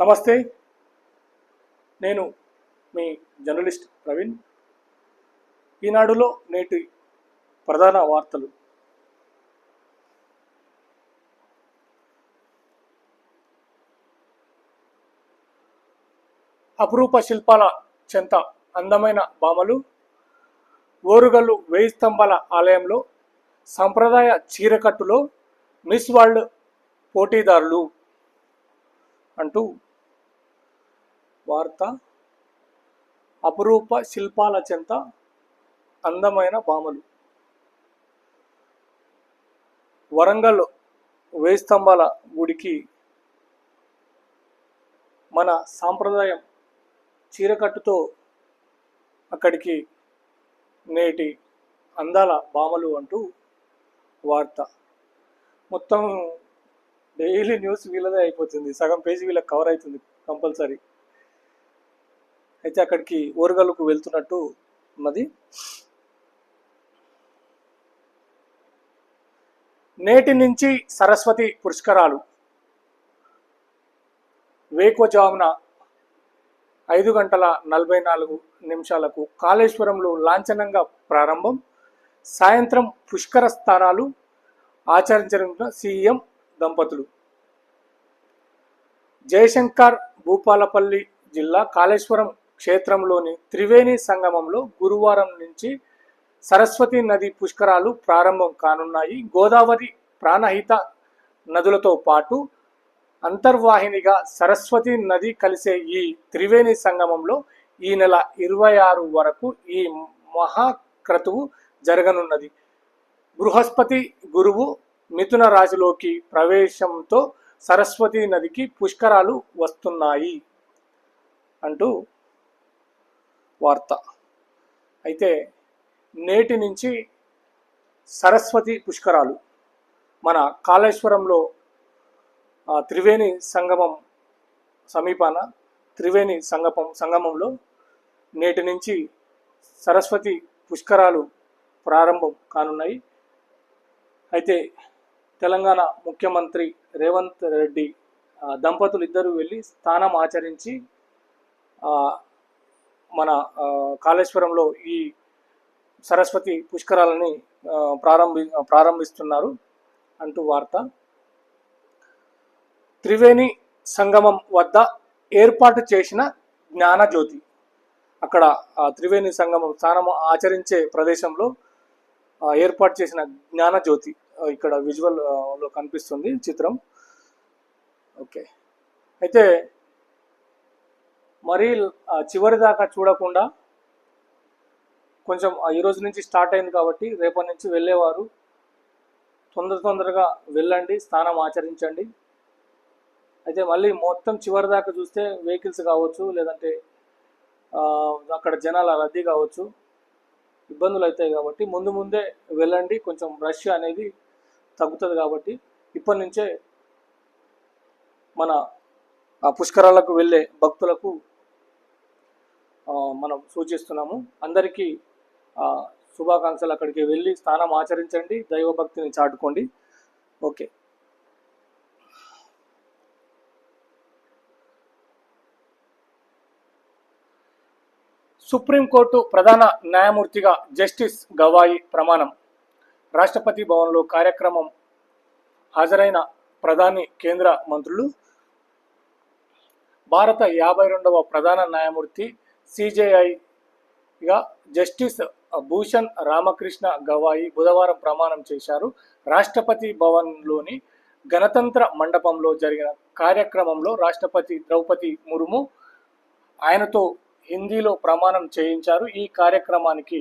నమస్తే. నేను మీ జర్నలిస్ట్ ప్రవీణ్. ఈనాడులో నేటి ప్రధాన వార్తలు. అపురూప శిల్పాల చెంత అందమైన భామలు ఓరుగల్లు వేయి స్తంభాల ఆలయంలో సంప్రదాయ చీరకట్టులో మిస్ వరల్డ్ పోటీదారులు అంటూ వార్త అపురూప శిల్పాల చెంత అందమైన భామలు వరంగల్ వేయి స్తంభాల గుడికి మన సాంప్రదాయం చీరకట్టుతో అక్కడికి నేటి అందాల భామలు అంటూ వార్త. మొత్తం డైలీ న్యూస్ వీళ్ళదే అయిపోతుంది. సగం పేజీ వీళ్ళకి కవర్ అవుతుంది కంపల్సరీ. అయితే అక్కడికి ఓరుగల్లుకు వెళ్తున్నట్టు ఉన్నది. నేటి నుంచి సరస్వతి పురస్కారాలు. వేకోజామున ఐదు గంటల నలభై నాలుగు నిమిషాలకు కాళేశ్వరంలో లాంఛనంగా ప్రారంభం. సాయంత్రం పుష్కర స్థానాలు ఆచరించనున్న సీఎం దంపతులు. జయశంకర్ భూపాలపల్లి జిల్లా కాళేశ్వరం క్షేత్రంలోని త్రివేణి సంగమంలో గురువారం నుంచి సరస్వతి నది పుష్కరాలు ప్రారంభం కానున్నాయి. గోదావరి ప్రాణహిత నదులతో పాటు అంతర్వాహినిగా సరస్వతి నది కలిసే ఈ త్రివేణి సంగమంలో ఈ నెల ఇరవై ఆరు వరకు ఈ మహాక్రతువు జరగనున్నది. బృహస్పతి గురువు మిథున రాశిలోకి ప్రవేశంతో సరస్వతి నదికి పుష్కరాలు వస్తున్నాయి అంటూ వార్త. అయితే నేటి నుంచి సరస్వతి పుష్కరాలు మన కాళేశ్వరంలో త్రివేణి సంగమం సమీపాన త్రివేణి సంగమం సంగమంలో నేటి నుంచి సరస్వతి పుష్కరాలు ప్రారంభం కానున్నాయి. అయితే తెలంగాణ ముఖ్యమంత్రి రేవంత్ రెడ్డి దంపతులు ఇద్దరు వెళ్ళి స్థానం ఆచరించి మన కాళేశ్వరంలో ఈ సరస్వతి పుష్కరాలని ప్రారంభి ప్రారంభిస్తున్నారు అంటూ వార్త. త్రివేణి సంగమం వద్ద ఏర్పాటు చేసిన జ్ఞానజ్యోతి. అక్కడ త్రివేణి సంగమం స్నానం ఆచరించే ప్రదేశంలో ఏర్పాటు చేసిన జ్ఞానజ్యోతి ఇక్కడ విజువల్లో కనిపిస్తుంది చిత్రం. ఓకే. అయితే మరీ చివరి దాకా చూడకుండా కొంచెం ఆ, ఈ రోజు నుంచి స్టార్ట్ అయింది కాబట్టి రేపటి నుంచి వెళ్ళేవారు. తొందర తొందరగా వెళ్ళండి స్నానం ఆచరించండి. అయితే మళ్ళీ మొత్తం చివరి దాకా చూస్తే వెహికల్స్ కావచ్చు లేదంటే అక్కడ జనాల రద్దీ కావచ్చు ఇబ్బందులు అవుతాయి కాబట్టి ముందు ముందే వెళ్ళండి. కొంచెం రష్ అనేది తగ్గుతుంది కాబట్టి ఇప్పటి నుంచే మన ఆ పుష్కరాలకు వెళ్ళే భక్తులకు మనం సూచిస్తున్నాము. అందరికీ శుభాకాంక్షలు అక్కడికి వెళ్ళి స్నానం ఆచరించండి దైవభక్తిని చాటుకోండి. ఓకే. సుప్రీంకోర్టు ప్రధాన న్యాయమూర్తిగా జస్టిస్ గవాయి ప్రమాణం. రాష్ట్రపతి భవన్లో కార్యక్రమం హాజరైన ప్రధాని కేంద్ర మంత్రులు. భారత యాభై రెండవ ప్రధాన న్యాయమూర్తి సిజేఐగా జస్టిస్ భూషణ్ రామకృష్ణ గవాయి బుధవారం ప్రమాణం చేశారు. రాష్ట్రపతి భవన్లోని గణతంత్ర మండపంలో జరిగిన కార్యక్రమంలో రాష్ట్రపతి ద్రౌపది ముర్ము ఆయనతో హిందీలో ప్రమాణం చేయించారు. ఈ కార్యక్రమానికి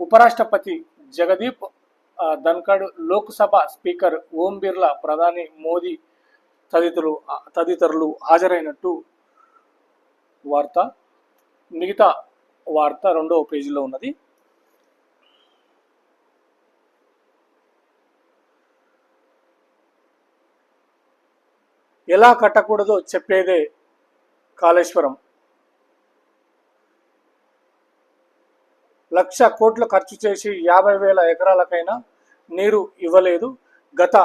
ఉపరాష్ట్రపతి జగదీప్ ఆ, ధన్కడ్ లోక్సభ స్పీకర్ ఓం బిర్లా ప్రధాని మోదీ తదితరులు తదితరులు హాజరైనట్టు వార్త మిగతా వార్త రెండవ పేజీలో ఉన్నది. ఎలా కట్టకూడదో చెప్పేదే కాళేశ్వరం. లక్ష కోట్లు ఖర్చు చేసి యాభై వేల ఎకరాలకైనా నీరు ఇవ్వలేదు. గత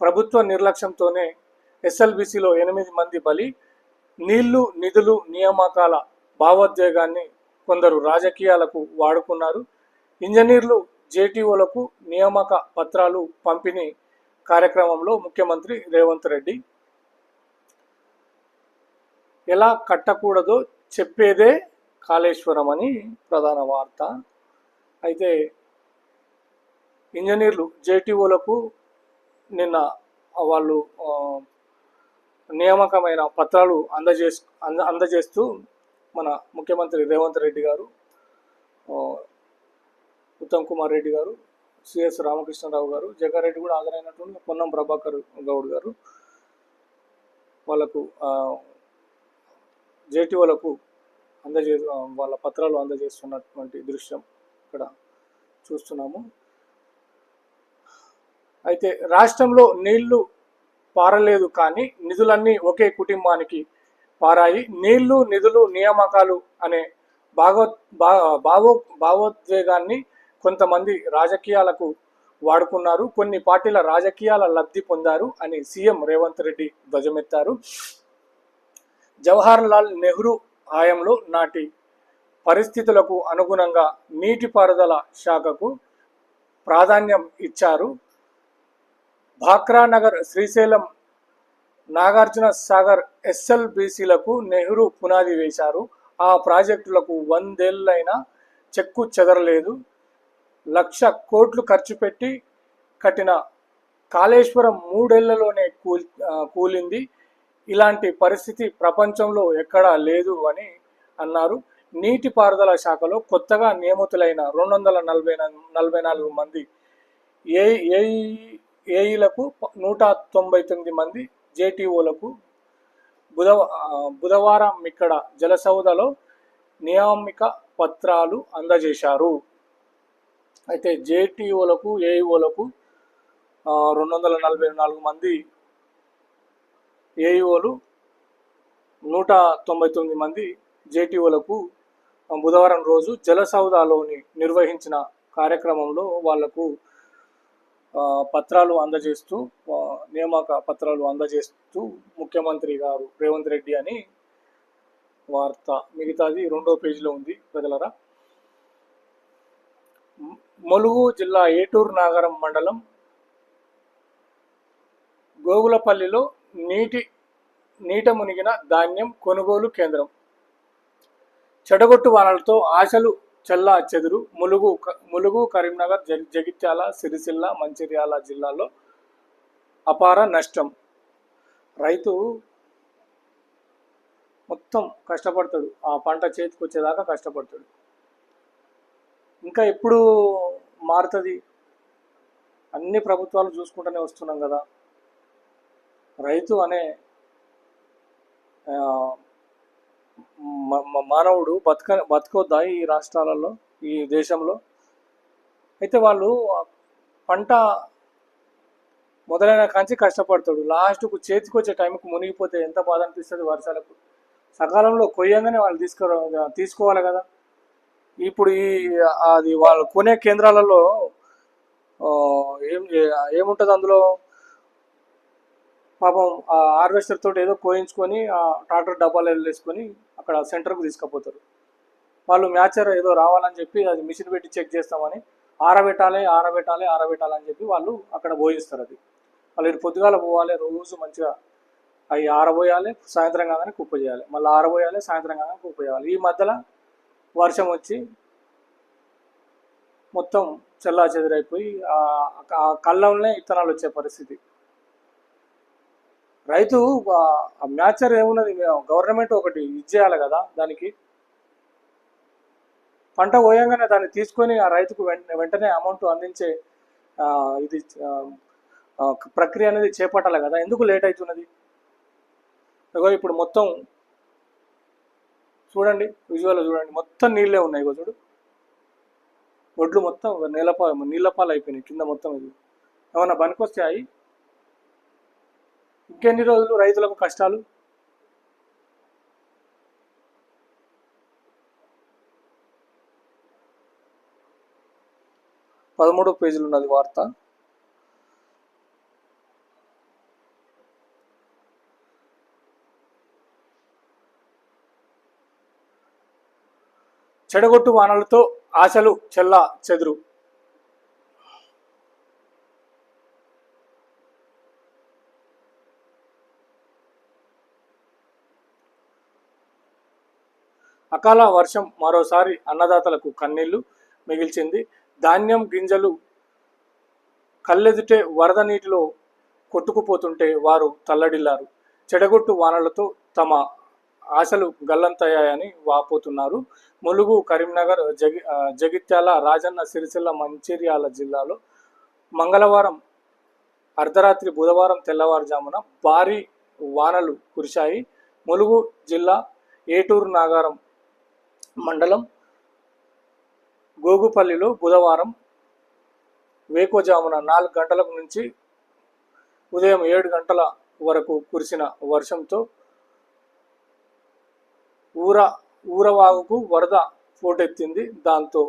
ప్రభుత్వ నిర్లక్ష్యంతోనే ఎస్ఎల్బిసిలో ఎనిమిది మంది బలి నీళ్ళు నిధులు నియామకాల భావోద్వేగాన్ని కొందరు రాజకీయాలకు వాడుకున్నారు. ఇంజనీర్లు జేటీఓలకు నియామక పత్రాలు పంపిణీ కార్యక్రమంలో ముఖ్యమంత్రి రేవంత్ రెడ్డి. ఎలా కట్టకూడదో చెప్పేదే కాళేశ్వరం అని ప్రధాన వార్త. అయితే ఇంజనీర్లు జేటీఓలకు నిన్న వాళ్ళు నియామకమైన పత్రాలు అందజేస్ అంద అందజేస్తూ మన ముఖ్యమంత్రి రేవంత్ రెడ్డి గారు ఉత్తమ్ కుమార్ రెడ్డి గారు సిఎస్ రామకృష్ణరావు గారు జగ్గారెడ్డి కూడా హాజరైనటువంటి పొన్నం ప్రభాకర్ గౌడ్ గారు వాళ్ళకు జేటీఓలకు అందజే వాళ్ళ పత్రాలు అందజేస్తున్నటువంటి దృశ్యం ఇక్కడ చూస్తున్నాము. అయితే రాష్ట్రంలో నీళ్ళు పారలేదు కానీ నిధులన్నీ ఒకే కుటుంబానికి పారాయి నీళ్ళు నిధులు నియామకాలు అనే భాగో భావో భావోద్వేగాన్ని కొంతమంది రాజకీయాలకు వాడుకున్నారు. కొన్ని పార్టీల రాజకీయాల లబ్ధి పొందారు అని సీఎం రేవంత్ రెడ్డి ధ్వజమెత్తారు. జవహర్ లాల్ నెహ్రూ హయాంలో నాటి పరిస్థితులకు అనుగుణంగా నీటిపారుదల శాఖకు ప్రాధాన్యం ఇచ్చారు. భాక్రా నగర్ శ్రీశైలం నాగార్జున సాగర్ ఎస్ఎల్బిసిలకు నెహ్రూ పునాది వేశారు. ఆ ప్రాజెక్టులకు వందేళ్ళైనా చెక్కు చెదరలేదు. లక్ష కోట్లు ఖర్చు పెట్టి కట్టిన కాళేశ్వరం మూడేళ్ళలోనే కూల్ కూలింది. ఇలాంటి పరిస్థితి ప్రపంచంలో ఎక్కడా లేదు అని అన్నారు. నీటిపారుదల శాఖలో కొత్తగా నియమితులైన రెండు వందల నలభై నలభై నాలుగు మంది ఏ ఏఈలకు నూట తొంభై తొమ్మిది మంది జేటీఓలకు బుధవ బుధవారం ఇక్కడ జలసౌదలో నియామిక పత్రాలు అందజేశారు. అయితే జేటీఓలకు ఏఈఓలకు రెండు వందల నలభై నాలుగు మంది ఏఈఓలు నూట తొంభై తొమ్మిది మంది జేటీఓలకు బుధవారం రోజు జలసౌదాలోని నిర్వహించిన కార్యక్రమంలో వాళ్ళకు పత్రాలు అందజేస్తూ నియామక పత్రాలు అందజేస్తూ ముఖ్యమంత్రి గారు రేవంత్ రెడ్డి అని వార్త. మిగతాది రెండో పేజీలో ఉంది ప్రజలరా. ములుగు జిల్లా ఏటూరు నాగరం మండలం గోగులపల్లిలో నీటి నీట మునిగిన ధాన్యం కొనుగోలు కేంద్రం. చెడగొట్టు వానలతో ఆశలు చెల్లా చెదురు ములుగు ములుగు కరీంనగర్ జగిత్యాల సిరిసిల్ల మంచిర్యాల జిల్లాలో అపార నష్టం. రైతు మొత్తం కష్టపడతాడు. ఆ పంట చేతికి వచ్చేదాకా కష్టపడతాడు. ఇంకా ఎప్పుడు మారుతుంది. అన్ని ప్రభుత్వాలు చూసుకుంటూనే వస్తున్నాం కదా. రైతు అనే మానవుడు బతక బతకొద్దా ఈ రాష్ట్రాలలో ఈ దేశంలో? అయితే వాళ్ళు పంట మొదలైన కాంచి కష్టపడతాడు. లాస్ట్కు చేతికి వచ్చే టైంకి మునిగిపోతే ఎంత బాధ అనిపిస్తుంది వర్షాలకు. సకాలంలో కొయ్యంగానే వాళ్ళు తీసుకురా తీసుకోవాలి కదా. ఇప్పుడు ఈ అది వాళ్ళు కొనే కేంద్రాలలో ఏం ఏముంటుంది అందులో? పాపం ఆ హార్వెస్టర్ తోటి ఏదో కోయించుకొని ఆ ట్రాక్టర్ డబ్బాలు వెళ్ళేసుకొని అక్కడ సెంటర్కు తీసుకుపోతారు. వాళ్ళు మ్యాచర్ ఏదో రావాలని చెప్పి అది మిషన్ పెట్టి చెక్ చేస్తామని ఆరబెట్టాలి ఆరబెట్టాలి ఆరబెట్టాలి అని చెప్పి వాళ్ళు అక్కడ భోజిస్తారు అది. వాళ్ళు పొద్దుగాల పోవాలి రోజు మంచిగా అవి ఆరబోయాలి సాయంత్రం కాగానే కుప్ప చేయాలి. మళ్ళీ ఆరబోయాలి సాయంత్రం కాగానే కుప్ప చేయాలి. ఈ మధ్యలో వర్షం వచ్చి మొత్తం చెల్లా చెదిరైపోయి ఆ కళ్ళంలోనే ఇత్తనాలు వచ్చే పరిస్థితి. రైతు ఆ మ్యాచర్ ఏమున్నది? గవర్నమెంట్ ఒకటి ఇచ్చేయాలి కదా దానికి. పంట పోయంగానే దాన్ని తీసుకొని ఆ రైతుకు వెంట వెంటనే అమౌంట్ అందించే ఇది ప్రక్రియ అనేది చేపట్టాలి కదా. ఎందుకు లేట్ అవుతున్నది? ఇగో ఇప్పుడు మొత్తం చూడండి విజువల్ చూడండి. మొత్తం నీళ్ళే ఉన్నాయి ఇగో చూడు. ఒడ్లు మొత్తం నీళ్ళపా నీళ్ళపాలు అయిపోయినాయి కింద మొత్తం ఇది. ఏమన్నా పనికొస్తాయి ఇంకెన్ని రోజులు రైతులకు కష్టాలు? పదమూడో పేజీలు ఉన్నది వార్త. చెడగొట్టు వానలతో ఆశలు చెల్లా చెదురు. అకాల వర్షం మరోసారి అన్నదాతలకు కన్నీళ్ళు మిగిల్చింది. ధాన్యం గింజలు కళ్ళెదుటే వరద నీటిలో కొట్టుకుపోతుంటే వారు తల్లడిల్లారు. చెడగొట్టు వానలతో తమ ఆశలు గల్లంతయ్యాయని వాపోతున్నారు. ములుగు కరీంనగర్ జగి జగిత్యాల రాజన్న సిరిసిల్ల మంచిర్యాల జిల్లాలో మంగళవారం అర్ధరాత్రి బుధవారం తెల్లవారుజామున భారీ వానలు కురిశాయి. ములుగు జిల్లా ఏటూరు నాగారం మండలం గోగుపల్లిలో బుధవారం వేకోజామున నాలుగు గంటల నుంచి ఉదయం ఏడు గంటల వరకు కురిసిన వర్షంతో ఊర ఊరవాగుకు వరద పోటెత్తింది. దాంతో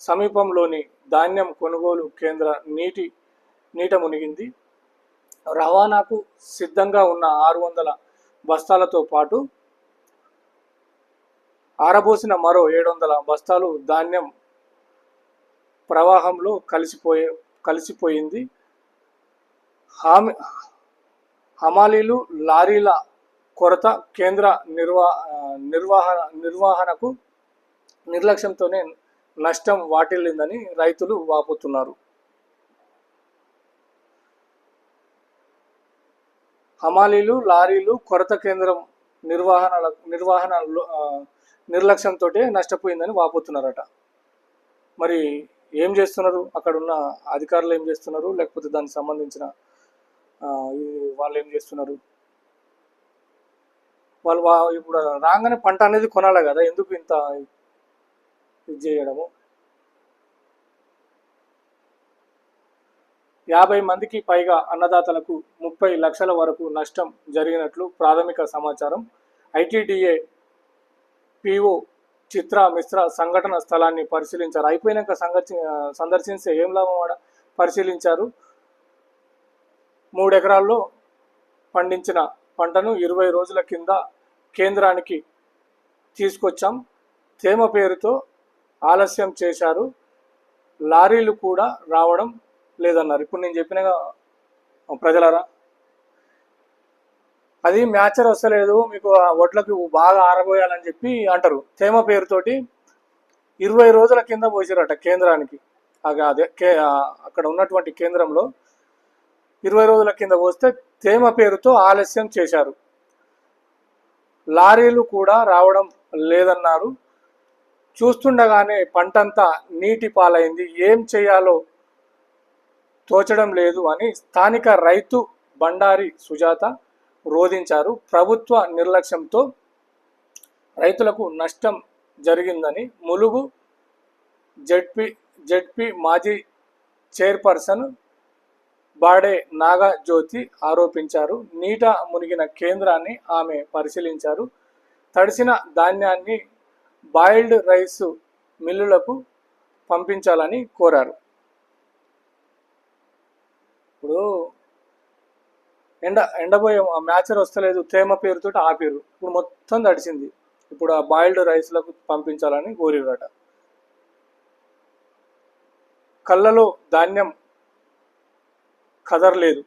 సమీపంలోని ధాన్యం కొనుగోలు కేంద్ర నీటి నీట మునిగింది. రవాణాకు సిద్ధంగా ఉన్న ఆరు వందల బస్తాలతో పాటు ఆరబోసిన మరో ఏడు వందల బస్తాలు ధాన్యం ప్రవాహంలో కలిసిపోయే కలిసిపోయింది. హామీ హమాలీలు లారీల కొరత కేంద్ర నిర్వా నిర్వహణ నిర్వహణకు నిర్లక్ష్యంతోనే నష్టం వాటిల్లిందని రైతులు వాపోతున్నారు. హమాలీలు లారీలు కొరత కేంద్రం నిర్వహణ నిర్వహణ నిర్లక్ష్యంతో నష్టపోయిందని వాపోతున్నారట. మరి ఏం చేస్తున్నారు? అక్కడ ఉన్న అధికారులు ఏం చేస్తున్నారు? లేకపోతే దానికి సంబంధించిన వాళ్ళు ఏం చేస్తున్నారు? వాళ్ళు వా- ఇప్పుడు రాగానే పంట అనేది కొనాలి కదా? ఎందుకు ఇంత ఇది చేయడము? యాభై మందికి పైగా అన్నదాతలకు ముప్పై లక్షల వరకు నష్టం జరిగినట్లు ప్రాథమిక సమాచారం ఐటీడీఏ పిఓ చిత్ర మిశ్ర సంఘటన స్థలాన్ని పరిశీలించారు. అయిపోయినాక సంగతి సందర్శించే ఏం లాభం ఆడ? పరిశీలించారు. మూడు ఎకరాల్లో పండించిన పంటను ఇరవై రోజుల కింద కేంద్రానికి తీసుకొచ్చాం. తేమ పేరుతో ఆలస్యం చేశారు. లారీలు కూడా రావడం లేదన్నారు. ఇప్పుడు నేను చెప్పినగా ప్రజలరా అది మ్యాచర్ వస్తలేదు మీకు ఆ వడ్లకు బాగా ఆరబోయాలని చెప్పి అంటారు. తేమ పేరుతోటి ఇరవై రోజుల కింద పోసారట కేంద్రానికి. అదే కే అక్కడ ఉన్నటువంటి కేంద్రంలో ఇరవై రోజుల కింద పోస్తే తేమ పేరుతో ఆలస్యం చేశారు. లారీలు కూడా రావడం లేదన్నారు. చూస్తుండగానే పంటంతా నీటి పాలైంది. ఏం చేయాలో తోచడం లేదు అని స్థానిక రైతు బండారి సుజాత రోధించారు. ప్రభుత్వ నిర్లక్ష్యంతో రైతులకు నష్టం జరిగిందని ములుగు జడ్పీ జడ్పీ మాజీ చైర్పర్సన్ బాడే నాగజ్యోతి ఆరోపించారు. నీట మునిగిన కేంద్రాన్ని ఆమె పరిశీలించారు. తడిసిన ధాన్యాన్ని బాయిల్డ్ రైస్ మిల్లులకు పంపించాలని కోరారు. ఇప్పుడు ఎండ ఎండబోయే మ్యాచర్ వస్తలేదు తేమ పేరుతో ఆపేరు ఇప్పుడు మొత్తం తడిచింది ఇప్పుడు ఆ బాయిల్డ్ రైస్లకు పంపించాలని కోరిరట కళ్ళలో ధాన్యం కదరలేదు.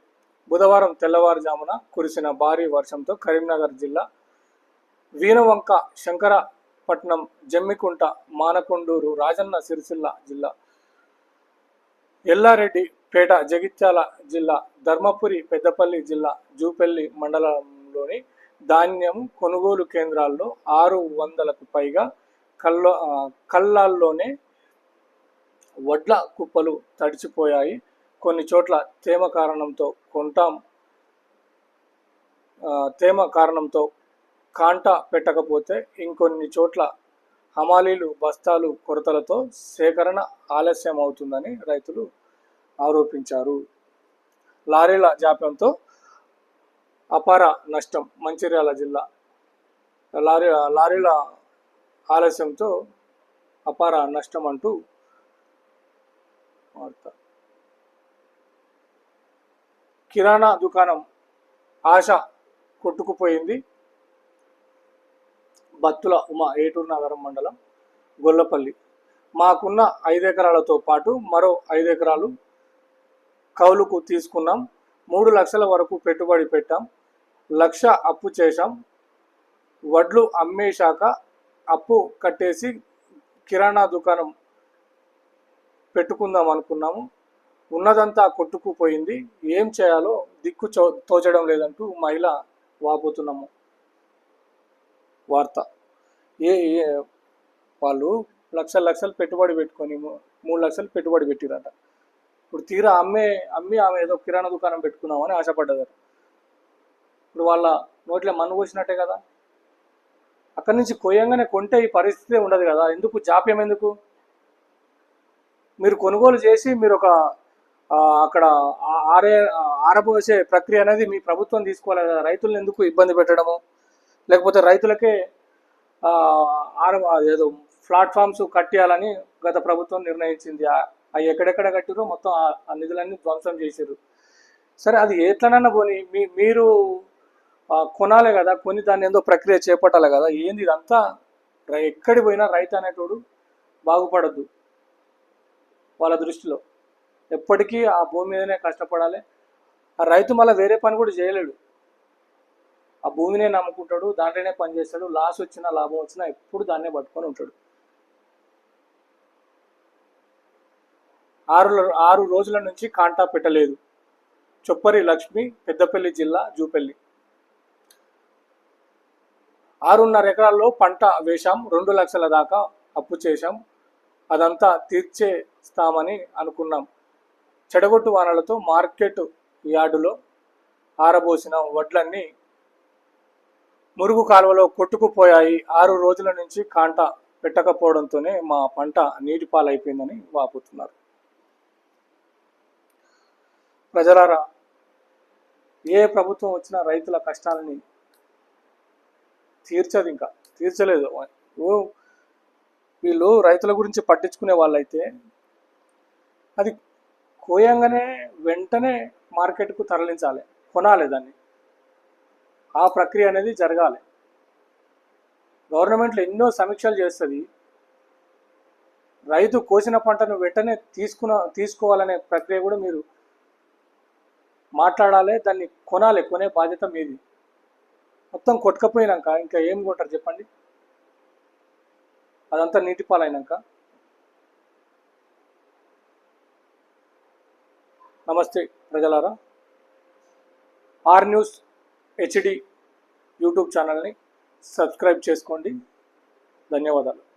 బుధవారం తెల్లవారుజామున కురిసిన భారీ వర్షంతో కరీంనగర్ జిల్లా వీణవంక శంకరపట్నం జమ్మికుంట మానకొండూరు రాజన్న సిరిసిల్ల జిల్లా ఎల్లారెడ్డి పేట జగిత్యాల జిల్లా ధర్మపురి పెద్దపల్లి జిల్లా జూపల్లి మండలంలోని ధాన్యం కొనుగోలు కేంద్రాల్లో ఆరు వందలకు పైగా కల్లో కళ్ళాల్లోనే వడ్ల కుప్పలు తడిచిపోయాయి. కొన్ని చోట్ల తేమ కారణంతో కొంటాం తేమ కారణంతో కాంట పెట్టకపోతే ఇంకొన్ని చోట్ల హమాలీలు బస్తాలు కొరతలతో సేకరణ ఆలస్యం అవుతుందని రైతులు ఆరోపించారు. లారీల జాప్యంతో అపార నష్టం మంచిర్యాల జిల్లా. లారీ లారీల ఆలస్యంతో అపార నష్టం అంటూ వార్త. కిరాణా దుకాణం ఆశ కొట్టుకుపోయింది. బత్తుల ఉమ ఏటూరు నగరం మండలం గొల్లపల్లి. మాకున్న ఐదు ఎకరాలతో పాటు మరో ఐదు ఎకరాలు కౌలుకు తీసుకున్నాం. మూడు లక్షల వరకు పెట్టుబడి పెట్టాం. లక్ష అప్పు చేశాం. వడ్లు అమ్మేశాక అప్పు కట్టేసి కిరాణా దుకాణం పెట్టుకుందాం అనుకున్నాము. ఉన్నదంతా కొట్టుకుపోయింది. ఏం చేయాలో దిక్కు తోచడం లేదంటూ మహిళ వాపోతున్నాము. వార్త. ఏ ఏ వాళ్ళు లక్షల లక్షలు పెట్టుబడి పెట్టుకొని మూడు లక్షలు పెట్టుబడి పెట్టిరట. ఇప్పుడు తీరా అమ్మే అమ్మి ఆమె ఏదో కిరాణా దుకాణం పెట్టుకుందామని ఆశపడ్డారు ఇప్పుడు వాళ్ళ నోట్లో మన్ను పోసినట్టే కదా. అక్కడి నుంచి కొయ్యంగానే కొంటే ఈ పరిస్థితి ఉండదు కదా. ఎందుకు? జాప్యం ఎందుకు? మీరు కొనుగోలు చేసి మీరు ఒక అక్కడ ఆరే ఆరబోసే ప్రక్రియ అనేది మీ ప్రభుత్వం తీసుకోవాలి కదా. రైతులను ఎందుకు ఇబ్బంది పెట్టడము? లేకపోతే రైతులకే ఆర ఏదో ప్లాట్ఫామ్స్ కట్టేయాలని గత ప్రభుత్వం నిర్ణయించింది. అవి ఎక్కడెక్కడ కట్టిరో మొత్తం ఆ- నిధులన్నీ ధ్వంసం చేశారు సరే అది ఎట్లనన్నా పోని మీ మీరు కొనాలి కదా కొని దాన్ని ఏందో ప్రక్రియ చేపట్టాలి కదా ఏంది ఇదంతా? ఎక్కడి పోయినా రైతు అనేటోడు బాగుపడద్దు వాళ్ళ దృష్టిలో. ఎప్పటికీ ఆ భూమి మీదనే కష్టపడాలి. ఆ రైతు మళ్ళీ వేరే పని కూడా చేయలేడు. ఆ భూమినే నమ్ముకుంటాడు దాంట్లోనే పని చేస్తాడు లాస్ వచ్చినా లాభం వచ్చినా ఎప్పుడు దాన్నే పట్టుకొని ఉంటాడు. ఆరు ఆరు రోజుల నుంచి కాంటా పెట్టలేదు. చొప్పరి లక్ష్మి పెద్దపల్లి జిల్లా జూపల్లి. ఆరున్నర ఎకరాల్లో పంట వేశాం రెండు లక్షల దాకా అప్పు చేశాం. అదంతా తీర్చేస్తామని అనుకున్నాం. చెడగొట్టు వానలతో మార్కెట్ యార్డులో ఆరబోసిన వడ్లన్నీ మురుగు కాలువలో కొట్టుకుపోయాయి. ఆరు రోజుల నుంచి కాంట పెట్టకపోవడంతోనే మా పంట నీటిపాలైపోయిందని వాపుతున్నారు. ప్రజలారా ఏ ప్రభుత్వం వచ్చినా రైతుల కష్టాలని తీర్చదు ఇంకా. తీర్చలేదు. ఓ వీళ్ళు రైతుల గురించి పట్టించుకునే వాళ్ళైతే అది కోయంగానే వెంటనే మార్కెట్కు తరలించాలి. కొనాలి దాన్ని. ఆ ప్రక్రియ అనేది జరగాలి. గవర్నమెంట్లో ఎన్నో సమీక్షలు చేస్తుంది. రైతు కోసిన పంటను వెంటనే తీసుకున్న తీసుకోవాలనే ప్రక్రియ కూడా మీరు మాట్లాడాలి దాన్ని కొనాలి కొనే బాధ్యత మీది. మొత్తం కొట్టుకపోయినాక ఇంకా ఏం కొంటారు చెప్పండి? అదంతా నీటి పాలైనాక. నమస్తే ప్రజలారా. ఆర్ న్యూస్ హెచ్డి యూట్యూబ్ ఛానల్ని సబ్స్క్రైబ్ చేసుకోండి. ధన్యవాదాలు.